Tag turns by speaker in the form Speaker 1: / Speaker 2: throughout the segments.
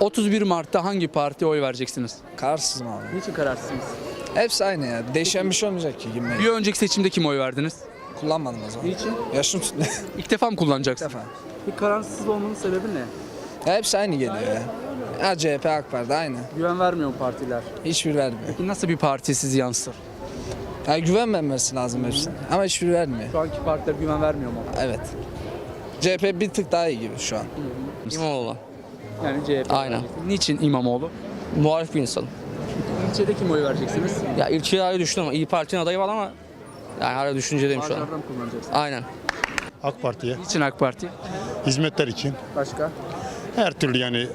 Speaker 1: 31 Mart'ta hangi partiye oy vereceksiniz?
Speaker 2: Kararsızım abi.
Speaker 1: Niçin kararsızsınız?
Speaker 2: Hepsi aynı ya. Değişen bir şey olmayacak ki gibi.
Speaker 1: Bir önceki seçimde kim oy verdiniz?
Speaker 2: Kullanmadım o zaman.
Speaker 1: Niçin?
Speaker 2: Yaşım tutmuyor.
Speaker 1: İlk defa mı kullanacaksın?
Speaker 2: defa.
Speaker 1: Bir kararsız olmanın sebebi ne?
Speaker 2: Ya hepsi aynı geliyor ya. Ya CHP, AK Parti aynı.
Speaker 1: Güven vermiyor mu partiler?
Speaker 2: Hiçbir vermiyor.
Speaker 1: Peki nasıl bir parti sizi yansıtır?
Speaker 2: Ya güvenmemesi lazım hepsine. Ama hiçbir vermiyor.
Speaker 1: Şu anki partiler güven vermiyor mu?
Speaker 2: Evet. CHP bir tık daha iyi gibi şu an.
Speaker 3: İmamoğlu.
Speaker 1: Yani CHP.
Speaker 3: Aynen.
Speaker 1: Niçin İmamoğlu?
Speaker 3: Muhalif bir insan.
Speaker 1: İlçede kim oy vereceksiniz?
Speaker 3: Ya ilçeye ayrı düşündüm ama İyi Parti'nin adayı var ama yani hala düşüncedeyim şu an.
Speaker 1: Bağcılar'dan mı kullanacaksın?
Speaker 3: Aynen.
Speaker 4: AK Parti'ye
Speaker 1: Niçin AK Parti?
Speaker 4: hizmetler için
Speaker 1: Başka?
Speaker 4: her türlü yani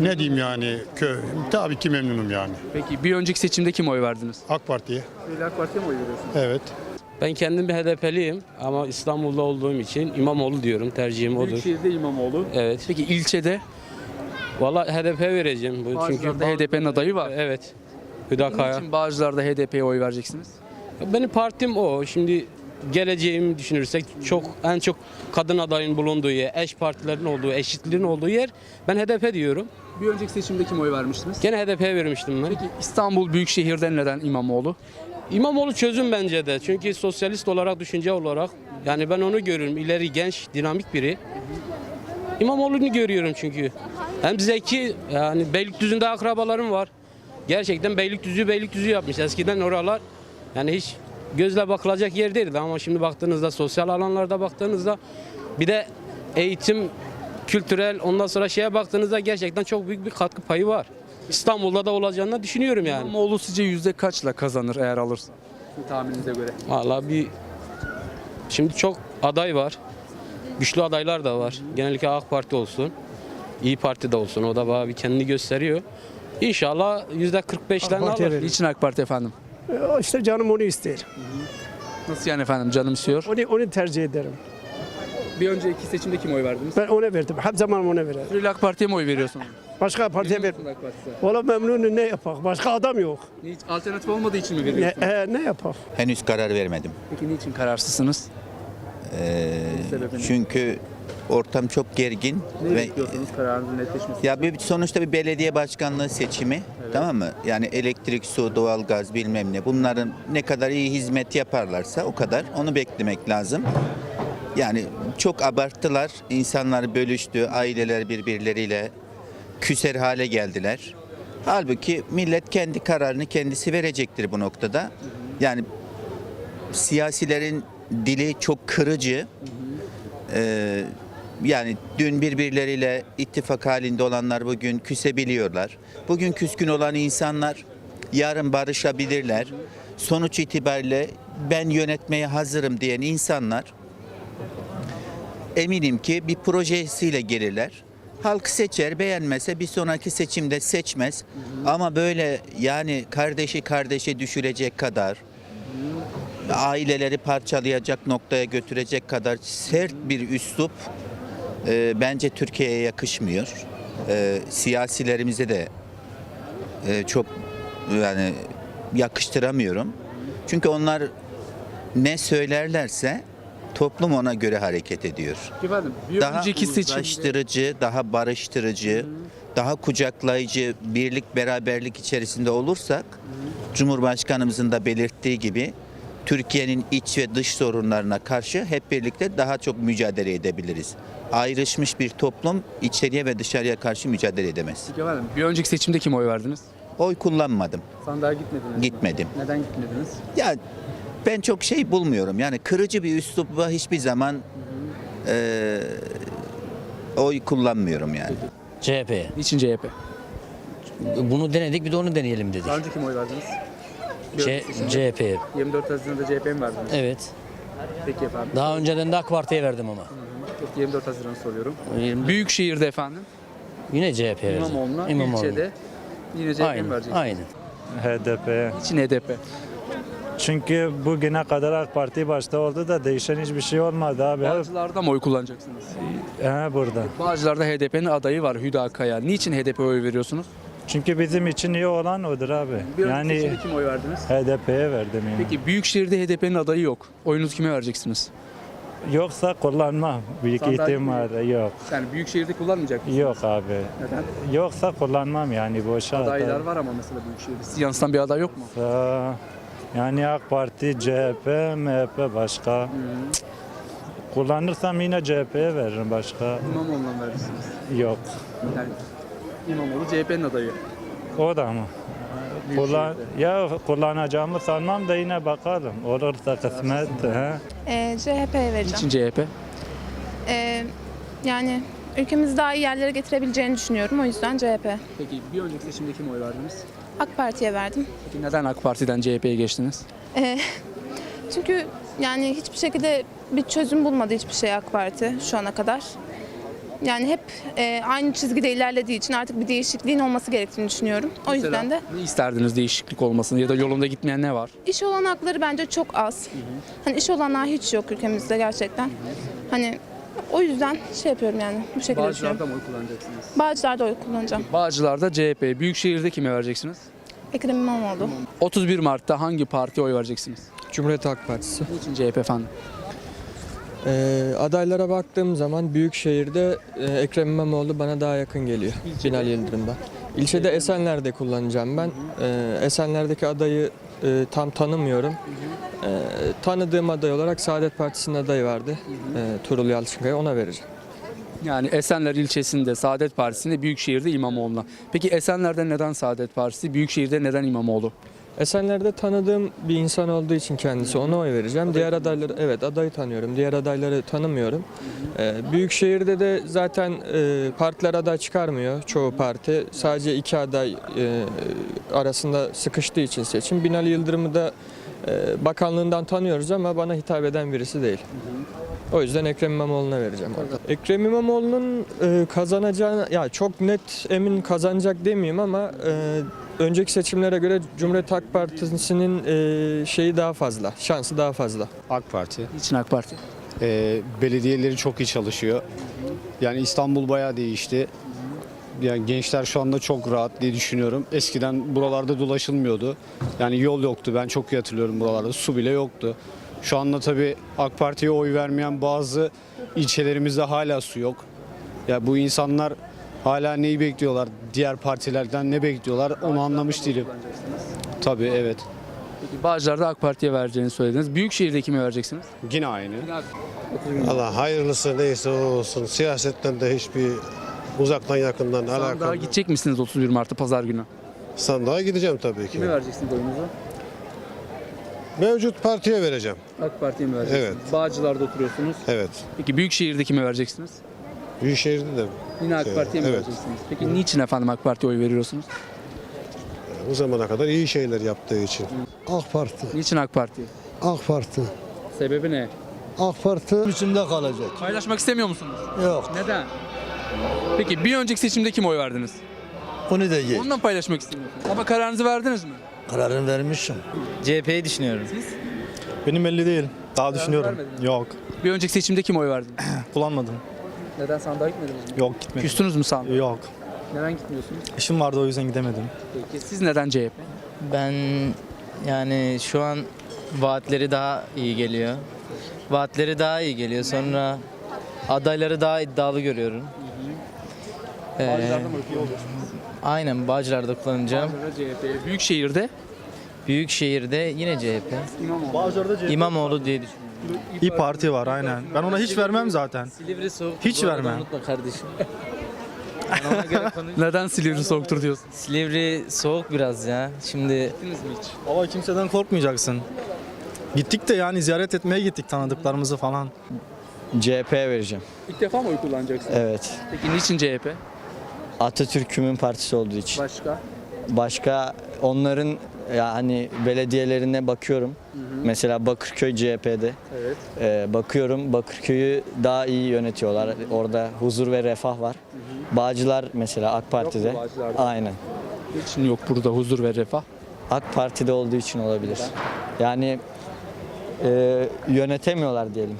Speaker 4: ne diyeyim yani kö tabii ki memnunum yani.
Speaker 1: Peki bir önceki seçimde kim oy verdiniz?
Speaker 4: AK Parti'ye
Speaker 1: Öyle AK Parti'ye mi oy veriyorsunuz?
Speaker 4: evet.
Speaker 5: Ben kendim bir HDP'liyim ama İstanbul'da olduğum için İmamoğlu diyorum. Tercihim odur.
Speaker 1: Büyükşehir'de İmamoğlu.
Speaker 5: Evet.
Speaker 1: Peki ilçede
Speaker 5: Valla HDP vereceğim. Bu çünkü
Speaker 1: Bağcılar'da HDP'nin adayı var.
Speaker 5: Evet. Hüdakaya.
Speaker 1: Niçin Bağcılar'da HDP'ye oy vereceksiniz?
Speaker 5: Benim partim o. Şimdi geleceğimi düşünürsek çok en çok kadın adayın bulunduğu yer, eş partilerin olduğu, eşitliğin olduğu yer ben HDP diyorum.
Speaker 1: Bir önceki seçimde kim oy vermiştiniz?
Speaker 5: Gene HDP vermiştim ben.
Speaker 1: Peki İstanbul Büyükşehir'de neden İmamoğlu?
Speaker 5: İmamoğlu çözüm bence de. Çünkü sosyalist olarak, düşünce olarak yani ben onu görüyorum. İleri genç, dinamik biri. İmamoğlu'nu görüyorum çünkü. Hem zeki, yani Beylikdüzü'nde akrabalarım var. Gerçekten Beylikdüzü Beylikdüzü yapmış. Eskiden oralar yani hiç gözle bakılacak yer değildi ama şimdi baktığınızda sosyal alanlarda baktığınızda bir de eğitim, kültürel ondan sonra şeye baktığınızda gerçekten çok büyük bir katkı payı var. İstanbul'da da olacağını düşünüyorum yani.
Speaker 1: İmamoğlu sizce yüzde kaçla kazanır eğer alırsa? Tahmininize göre.
Speaker 5: Valla bir şimdi çok aday var. Güçlü adaylar da var. Genellikle AK Parti olsun. İyi Parti de olsun. O da bana bir kendini gösteriyor. İnşallah %45'den
Speaker 6: Parti'ye
Speaker 5: alır.
Speaker 6: verir.
Speaker 1: Niçin AK Parti efendim?
Speaker 6: E, İşte canım onu ister.
Speaker 1: Nasıl yani efendim canım istiyor?
Speaker 6: Onu, onu tercih ederim.
Speaker 1: Bir önceki seçimde kim oy verdiniz?
Speaker 6: Ben ona verdim. Hep zaman ona veririm.
Speaker 1: AK Parti'ye mi oy veriyorsunuz?
Speaker 6: Başka partiye ver. Valla memnunum ne yapak? Başka adam yok.
Speaker 1: Hiç alternatif olmadığı için mi
Speaker 6: Ne,
Speaker 1: veriyorsunuz?
Speaker 6: e, ne yapak?
Speaker 7: Henüz karar vermedim.
Speaker 1: Peki niçin kararsızsınız? Sebebi ne?
Speaker 7: Çünkü ortam çok gergin
Speaker 1: Ne
Speaker 7: ve
Speaker 1: bekliyorsunuz kararınızın netleşmesi?
Speaker 7: ya bir sonuçta bir belediye başkanlığı seçimi tamam mı? Yani elektrik, su, doğalgaz bilmem ne bunların ne kadar iyi hizmet yaparlarsa o kadar onu beklemek lazım. Yani çok abarttılar. insanlar bölüştü, aileler birbirleriyle küser hale geldiler. Halbuki millet kendi kararını kendisi verecektir bu noktada. Yani siyasilerin dili çok kırıcı. Ee, yani dün birbirleriyle ittifak halinde olanlar bugün küsebiliyorlar. Bugün küskün olan insanlar yarın barışabilirler. Sonuç itibariyle ben yönetmeye hazırım diyen insanlar eminim ki bir projesiyle gelirler. Halk seçer, beğenmese bir sonraki seçimde seçmez. Ama böyle yani kardeşi kardeşe düşürecek kadar, aileleri parçalayacak noktaya götürecek kadar sert bir üslup e, bence Türkiye'ye yakışmıyor. E, siyasilerimize de e, çok yani yakıştıramıyorum. Çünkü onlar ne söylerlerse toplum ona göre hareket ediyor.
Speaker 1: Efendim bir
Speaker 7: Daha
Speaker 1: önceki seçimde
Speaker 7: uzlaştırıcı, daha barıştırıcı, daha kucaklayıcı, birlik beraberlik içerisinde olursak Cumhurbaşkanımızın da belirttiği gibi Türkiye'nin iç ve dış sorunlarına karşı hep birlikte daha çok mücadele edebiliriz. Ayrışmış bir toplum içeriye ve dışarıya karşı mücadele edemez.
Speaker 1: efendim bir önceki seçimde kim oy verdiniz?
Speaker 7: Oy kullanmadım,
Speaker 1: Sandığa gitmediniz. mi?
Speaker 7: gitmedim.
Speaker 1: Neden gitmediniz?
Speaker 7: Ya ben çok şey bulmuyorum. Yani kırıcı bir üsluba hiçbir zaman eee, oy kullanmıyorum yani.
Speaker 8: CHP'ye.
Speaker 1: Niçin CHP?
Speaker 8: Bunu denedik bir de onu deneyelim dedik.
Speaker 1: Daha önce kim oy verdiniz?
Speaker 8: C- CHP'ye.
Speaker 1: 24 Haziran'da CHP mi verdiniz?
Speaker 8: Evet.
Speaker 1: Peki efendim.
Speaker 8: Daha önceden de AK Parti'ye verdim ama.
Speaker 1: Peki 24 Haziran'ı soruyorum.
Speaker 8: Yirmi-
Speaker 1: Büyükşehir'de efendim.
Speaker 8: Yine CHP'ye verdim.
Speaker 1: İmamoğlu'na,
Speaker 8: İmamoğlu.
Speaker 1: ilçede yine CHP mi
Speaker 8: Aynen.
Speaker 1: vereceksiniz?
Speaker 8: Aynen.
Speaker 9: HDP.
Speaker 1: Niçin HDP?
Speaker 9: Çünkü bugüne kadar AK Parti başta oldu da değişen hiçbir şey olmadı abi.
Speaker 1: Bağcılar'da mı oy kullanacaksınız?
Speaker 9: he, burada.
Speaker 1: Bağcılar'da HDP'nin adayı var Hüdakaya. Niçin HDP'ye oy veriyorsunuz?
Speaker 9: Çünkü bizim için iyi olan odur abi.
Speaker 1: Bir
Speaker 9: Yani
Speaker 1: seçimde kim oy verdiniz?
Speaker 9: HDP'ye verdim yani.
Speaker 1: Peki Büyükşehir'de HDP'nin adayı yok. Oyunuzu kime vereceksiniz?
Speaker 9: Yoksa kullanmam. Büyük
Speaker 1: Sandalye
Speaker 9: ihtimalle yok.
Speaker 1: Yani büyük şehirde kullanmayacak mısın?
Speaker 9: Yok abi.
Speaker 1: Neden?
Speaker 9: Yoksa kullanmam yani boşa.
Speaker 1: Adaylar var ama mesela büyük şehirde. Sizi yansıtan bir aday yok mu?
Speaker 9: Yoksa- Yani AK Parti, CHP, MHP başka. Kullanırsam yine CHP'ye veririm başka.
Speaker 1: İmamoğlu'na verirsiniz.
Speaker 9: Yok.
Speaker 1: Yani İmamoğlu CHP'nin adayı.
Speaker 9: O da mı?
Speaker 1: Büyük
Speaker 9: Kullan,
Speaker 1: şehirde.
Speaker 9: ya kullanacağımı sanmam da yine bakalım. Olursa kısmet. He.
Speaker 10: Ee, CHP'ye vereceğim.
Speaker 1: Niçin CHP?
Speaker 10: Ee, yani ülkemizi daha iyi yerlere getirebileceğini düşünüyorum. O yüzden CHP.
Speaker 1: Peki bir önceki seçimde kime oy verdiniz?
Speaker 10: AK Parti'ye verdim.
Speaker 1: Peki neden AK Parti'den CHP'ye geçtiniz?
Speaker 10: Ee, çünkü yani hiçbir şekilde bir çözüm bulmadı hiçbir şey AK Parti şu ana kadar. Yani hep e, aynı çizgide ilerlediği için artık bir değişikliğin olması gerektiğini düşünüyorum. O yüzden de
Speaker 1: Ne isterdiniz değişiklik olmasını ya da yolunda gitmeyen ne var?
Speaker 10: iş olanakları bence çok az. Hani iş olanağı hiç yok ülkemizde gerçekten. Hani o yüzden şey yapıyorum yani bu şekilde düşünüyorum.
Speaker 1: Bağcılar'da mı oy kullanacaksınız?
Speaker 10: Bağcılar'da oy kullanacağım.
Speaker 1: Bağcılar'da CHP, Büyükşehir'de kime vereceksiniz?
Speaker 10: Ekrem İmamoğlu.
Speaker 1: 31 Mart'ta hangi partiye oy vereceksiniz?
Speaker 2: Cumhuriyet Halk Partisi.
Speaker 1: Niçin CHP efendim?
Speaker 2: Ee, adaylara baktığım zaman Büyükşehir'de e, Ekrem İmamoğlu bana daha yakın geliyor. Binali Yıldırım'dan. İlçede Esenler'de kullanacağım ben. Ee, Esenler'deki adayı e, tam tanımıyorum. Ee, tanıdığım aday olarak Saadet Partisi'nin adayı vardı. Ee, Tuğrul Yalçınkaya ona vereceğim.
Speaker 1: Yani Esenler ilçesinde Saadet Partisi'nde, Büyükşehir'de İmamoğlu'na. Peki Esenler'de neden Saadet Partisi, Büyükşehir'de neden İmamoğlu?
Speaker 2: Esenler'de tanıdığım bir insan olduğu için kendisi ona oy vereceğim. Diğer adayları evet adayı tanıyorum. Diğer adayları tanımıyorum. Ee, Büyükşehir'de de zaten e, partiler aday çıkarmıyor çoğu parti. Sadece iki aday e, arasında sıkıştığı için seçim. Binali Yıldırım'ı da e, bakanlığından tanıyoruz ama bana hitap eden birisi değil. O yüzden Ekrem İmamoğlu'na vereceğim orada. Ekrem İmamoğlu'nun e, kazanacağını, ya çok net emin kazanacak demeyeyim ama e, önceki seçimlere göre Cumhuriyet Halk Partisi'nin e, şeyi daha fazla, şansı daha fazla.
Speaker 11: AK Parti.
Speaker 1: Niçin AK Parti?
Speaker 11: Ee, belediyeleri çok iyi çalışıyor. Yani İstanbul bayağı değişti. Yani gençler şu anda çok rahat diye düşünüyorum. Eskiden buralarda dolaşılmıyordu. Yani yol yoktu. Ben çok iyi hatırlıyorum buralarda. Su bile yoktu. Şu anda tabii AK Parti'ye oy vermeyen bazı ilçelerimizde hala su yok. Ya bu insanlar hala neyi bekliyorlar? Diğer partilerden ne bekliyorlar? Onu anlamış değilim. Tabii evet.
Speaker 1: Peki Bağcılar'da AK Parti'ye vereceğini söylediniz. Büyükşehir'de kime vereceksiniz?
Speaker 11: Yine aynı.
Speaker 12: Allah hayırlısı neyse o olsun. Siyasetten de hiçbir uzaktan yakından
Speaker 1: Sandığa
Speaker 12: alakalı.
Speaker 1: gidecek misiniz 31 Mart'ta pazar günü?
Speaker 12: Sandığa gideceğim tabii ki.
Speaker 1: Kime vereceksiniz oyunuzu?
Speaker 12: Mevcut partiye vereceğim.
Speaker 1: AK Parti'ye mi vereceksiniz?
Speaker 12: Evet.
Speaker 1: Bağcılar'da oturuyorsunuz.
Speaker 12: Evet.
Speaker 1: Peki Büyükşehir'de kime vereceksiniz?
Speaker 12: Büyükşehir'de de
Speaker 1: Yine AK
Speaker 12: Şey,
Speaker 1: Parti'ye mi
Speaker 12: evet.
Speaker 1: vereceksiniz? Peki niçin efendim AK Parti'ye oy veriyorsunuz?
Speaker 12: bu zamana kadar iyi şeyler yaptığı için.
Speaker 6: AK Parti.
Speaker 1: Niçin AK Parti?
Speaker 6: AK Parti.
Speaker 1: Sebebi ne?
Speaker 6: AK Parti içinde kalacak.
Speaker 1: Paylaşmak istemiyor musunuz?
Speaker 6: Yok.
Speaker 1: Neden? Peki bir önceki seçimde kime oy verdiniz?
Speaker 6: Onu da geç.
Speaker 1: Ondan paylaşmak istemiyorsunuz. Ama kararınızı verdiniz mi?
Speaker 6: Kararını vermişim.
Speaker 3: CHP'yi düşünüyorum.
Speaker 9: Benim belli değil. Daha
Speaker 1: düşünüyorum.
Speaker 9: Yok.
Speaker 1: Bir önceki seçimde kime oy verdiniz?
Speaker 9: Kullanmadım.
Speaker 1: Neden sandığa gitmediniz mi?
Speaker 9: Yok gitmedim.
Speaker 1: Küstünüz mü sandığa?
Speaker 9: Yok.
Speaker 1: Neden gitmiyorsunuz?
Speaker 9: İşim vardı o yüzden gidemedim.
Speaker 1: Peki siz neden CHP?
Speaker 3: Ben yani şu an vaatleri daha iyi geliyor. Vaatleri daha iyi geliyor. Sonra adayları daha iddialı görüyorum. Ee,
Speaker 1: Bağcılar'da
Speaker 3: aynen Bağcılar'da kullanacağım.
Speaker 1: Bağcılar'da CHP. Büyükşehir'de
Speaker 3: Büyükşehir'de yine CHP.
Speaker 1: İmamoğlu.
Speaker 3: İmamoğlu diye düşünüyorum.
Speaker 9: İyi Parti var aynen. Ben ona hiç vermem zaten.
Speaker 3: Silivri soğuk.
Speaker 9: Hiç vermem.
Speaker 3: Unutma kardeşim.
Speaker 1: Neden Silivri soğuktur diyorsun?
Speaker 3: Silivri soğuk biraz ya. Şimdi
Speaker 1: Gittiniz mi hiç?
Speaker 9: Valla kimseden korkmayacaksın. Gittik de yani ziyaret etmeye gittik tanıdıklarımızı falan.
Speaker 2: CHP'ye vereceğim.
Speaker 1: İlk defa mı oy kullanacaksınız?
Speaker 2: Evet.
Speaker 1: Peki niçin CHP?
Speaker 2: Atatürk'ümün partisi olduğu için.
Speaker 1: Başka?
Speaker 2: Başka onların yani belediyelerine bakıyorum. Mesela Bakırköy CHP'de.
Speaker 1: Evet.
Speaker 2: Ee, bakıyorum Bakırköy'ü daha iyi yönetiyorlar. Orada huzur ve refah var. Bağcılar mesela AK Parti'de.
Speaker 1: Bağcılar'da?
Speaker 2: Aynen.
Speaker 1: Niçin yok burada huzur ve refah?
Speaker 2: AK Parti'de olduğu için olabilir. Yani e, yönetemiyorlar diyelim.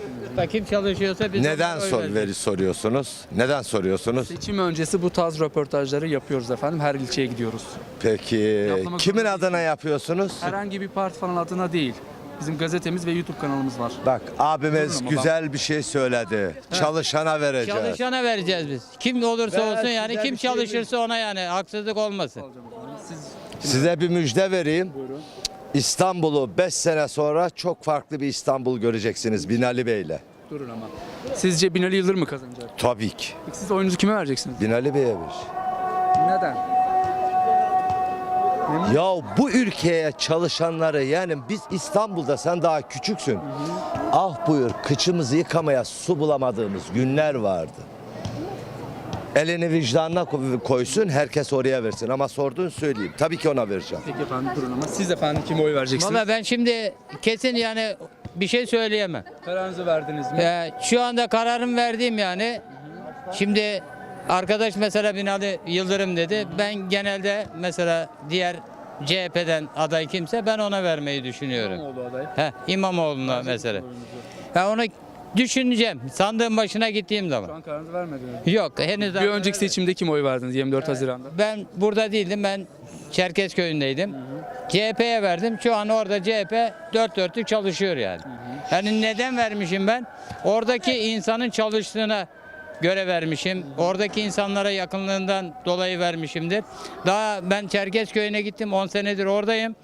Speaker 3: Kim çalışıyorsa biz
Speaker 12: Neden sor, veri soruyorsunuz? Neden soruyorsunuz?
Speaker 1: Seçim öncesi bu tarz röportajları yapıyoruz efendim. Her ilçeye gidiyoruz.
Speaker 12: Peki
Speaker 1: Yapmak
Speaker 12: kimin
Speaker 1: zorunda
Speaker 12: adına yapıyorsunuz?
Speaker 1: Herhangi bir parti falan adına değil. Bizim gazetemiz ve YouTube kanalımız var.
Speaker 6: Bak abimiz
Speaker 1: ama
Speaker 6: güzel bir şey söyledi. Çalışana vereceğiz.
Speaker 8: Çalışana vereceğiz biz. Kim olursa
Speaker 6: Ve
Speaker 8: olsun yani
Speaker 6: size
Speaker 8: kim
Speaker 6: bir şey
Speaker 8: çalışırsa ona yani haksızlık olmasın.
Speaker 1: Siz
Speaker 6: Size bir müjde vereyim. İstanbul'u 5 sene sonra çok farklı bir İstanbul göreceksiniz Binali Bey'le.
Speaker 1: durun ama. Sizce Binali Yıldırım mı kazanacak?
Speaker 6: Tabii ki.
Speaker 1: Peki siz oyunuzu kime vereceksiniz?
Speaker 6: Binali Bey'e ver.
Speaker 1: Neden?
Speaker 6: Ya bu ülkeye çalışanları yani biz İstanbul'da sen daha küçüksün. Ah buyur kıçımızı yıkamaya su bulamadığımız günler vardı. Elini vicdanına ko- koysun herkes oraya versin ama sorduğun söyleyeyim. Tabii ki ona vereceğim.
Speaker 1: Peki efendim durun ama siz efendim kime oy vereceksiniz?
Speaker 8: Valla ben şimdi kesin yani bir şey söyleyemem.
Speaker 1: Kararınızı verdiniz mi?
Speaker 8: Ee, şu anda kararım verdiğim yani. Şimdi arkadaş mesela Binali Yıldırım dedi. Ben genelde mesela diğer CHP'den aday kimse ben ona vermeyi düşünüyorum.
Speaker 1: İmamoğlu aday.
Speaker 8: Heh, İmamoğlu'na mesela. Ben onu düşüneceğim. Sandığın başına gittiğim
Speaker 1: Şu
Speaker 8: zaman.
Speaker 1: an kararınızı vermediniz.
Speaker 8: Yok henüz
Speaker 1: Bir önceki seçimde kim oy verdiniz 24 Haziran'da?
Speaker 8: Ben burada değildim. Ben Çerkezköy'ündeydim. CHP'ye verdim. Şu an orada CHP dört dörtlük çalışıyor yani. Yani neden vermişim ben? Oradaki insanın çalıştığına göre vermişim. Oradaki insanlara yakınlığından dolayı vermişimdir. Daha ben Çerkezköy'üne gittim. 10 senedir oradayım.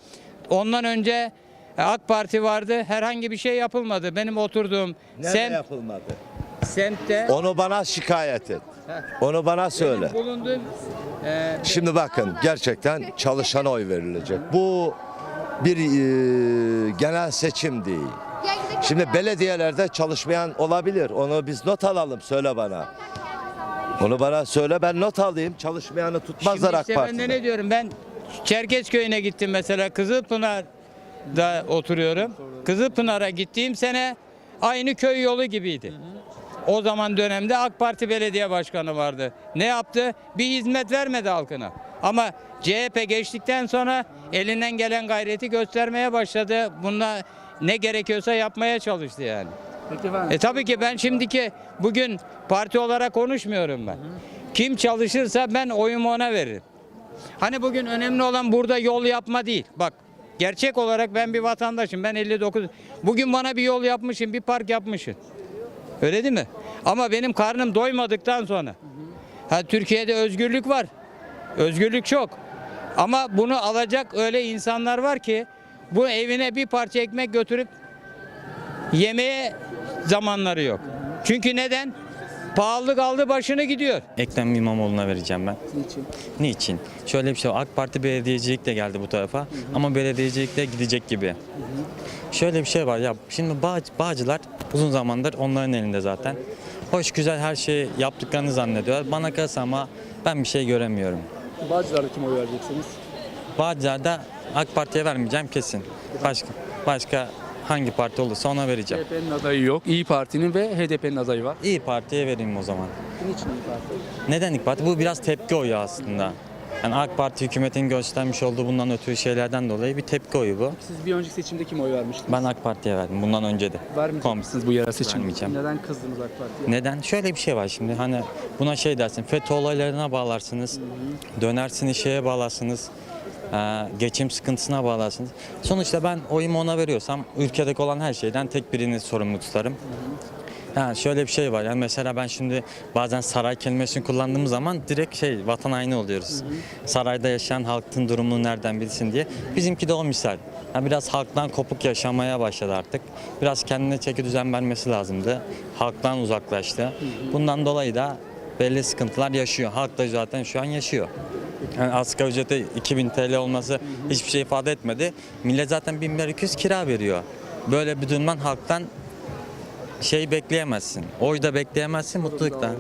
Speaker 8: Ondan önce AK Parti vardı. Herhangi bir şey yapılmadı. Benim oturduğum
Speaker 6: Nerede
Speaker 8: semt,
Speaker 6: yapılmadı?
Speaker 8: semtte
Speaker 6: Onu bana şikayet et. Onu bana söyle.
Speaker 8: bulunduğum e,
Speaker 6: Şimdi bakın gerçekten çalışana oy verilecek. Bu bir e, genel seçim değil. Şimdi belediyelerde çalışmayan olabilir. Onu biz not alalım söyle bana. Onu bana söyle ben not alayım. Çalışmayanı tutmazlar
Speaker 8: Şimdi
Speaker 6: AK
Speaker 8: işte ben de
Speaker 6: Parti'de.
Speaker 8: ne diyorum ben Çerkezköy'üne gittim mesela Kızılpınar'da oturuyorum. Kızılpınar'a gittiğim sene aynı köy yolu gibiydi. O zaman dönemde AK Parti belediye başkanı vardı. Ne yaptı? Bir hizmet vermedi halkına. Ama CHP geçtikten sonra elinden gelen gayreti göstermeye başladı. Bunda ne gerekiyorsa yapmaya çalıştı yani.
Speaker 1: Peki efendim.
Speaker 8: E tabii ki ben şimdiki bugün parti olarak konuşmuyorum ben. Kim çalışırsa ben oyumu ona veririm. Hani bugün önemli olan burada yol yapma değil. Bak gerçek olarak ben bir vatandaşım. Ben 59. Bugün bana bir yol yapmışsın, bir park yapmışsın. Öyle değil mi? Ama benim karnım doymadıktan sonra. Ha Türkiye'de özgürlük var. Özgürlük çok. Ama bunu alacak öyle insanlar var ki bu evine bir parça ekmek götürüp yemeğe zamanları yok. Çünkü neden? Pahalılık aldı başını gidiyor.
Speaker 13: Ekrem İmamoğlu'na vereceğim ben.
Speaker 1: Niçin?
Speaker 13: Niçin? Şöyle bir şey var. AK Parti belediyecilik de geldi bu tarafa ama belediyecilik de gidecek gibi. Şöyle bir şey var ya şimdi Bağ, Bağcılar uzun zamandır onların elinde zaten. Hoş güzel her şeyi yaptıklarını zannediyorlar. Bana kalırsa ama ben bir şey göremiyorum.
Speaker 1: Bağcılar'da kim oy vereceksiniz?
Speaker 13: Bağcılar'da AK Parti'ye vermeyeceğim kesin. Başka başka hangi parti olursa ona vereceğim.
Speaker 1: CHP'nin adayı yok. İyi Parti'nin ve HDP'nin adayı var.
Speaker 13: İyi Parti'ye vereyim o zaman.
Speaker 1: Niçin İyi Parti?
Speaker 13: Neden İYİ Parti? Bu biraz tepki oyu aslında. Yani AK Parti hükümetin göstermiş olduğu bundan ötürü şeylerden dolayı bir tepki oyu bu.
Speaker 1: Siz bir önceki seçimde kim oy vermiştiniz?
Speaker 13: Ben AK Parti'ye verdim bundan önce de.
Speaker 1: Vermeyecek
Speaker 13: Kom-
Speaker 1: misiniz bu yerel seçimde?
Speaker 13: Vermeyeceğim.
Speaker 1: Neden kızdınız AK Parti'ye?
Speaker 13: Neden? Şöyle bir şey var şimdi hani buna şey dersin FETÖ olaylarına bağlarsınız. Dönersiniz şeye bağlarsınız. Eee, geçim sıkıntısına bağlarsınız. Sonuçta ben oyumu ona veriyorsam ülkedeki olan her şeyden tek birini sorumlu tutarım. Ha, şöyle bir şey var yani mesela ben şimdi bazen saray kelimesini kullandığım zaman direkt şey vatan haini oluyoruz. Sarayda yaşayan halkın durumunu nereden bilsin diye. Bizimki de o misal. Ha, biraz halktan kopuk yaşamaya başladı artık. Biraz kendine çeki düzen vermesi lazımdı. Halktan uzaklaştı. Bundan dolayı da belli sıkıntılar yaşıyor. Halk da zaten şu an yaşıyor. Yani asgari ücreti 2000 TL olması hiçbir şey ifade etmedi. Millet zaten 1200 kira veriyor. Böyle bir durumdan halktan şey bekleyemezsin. Oy da bekleyemezsin, mutluluk da.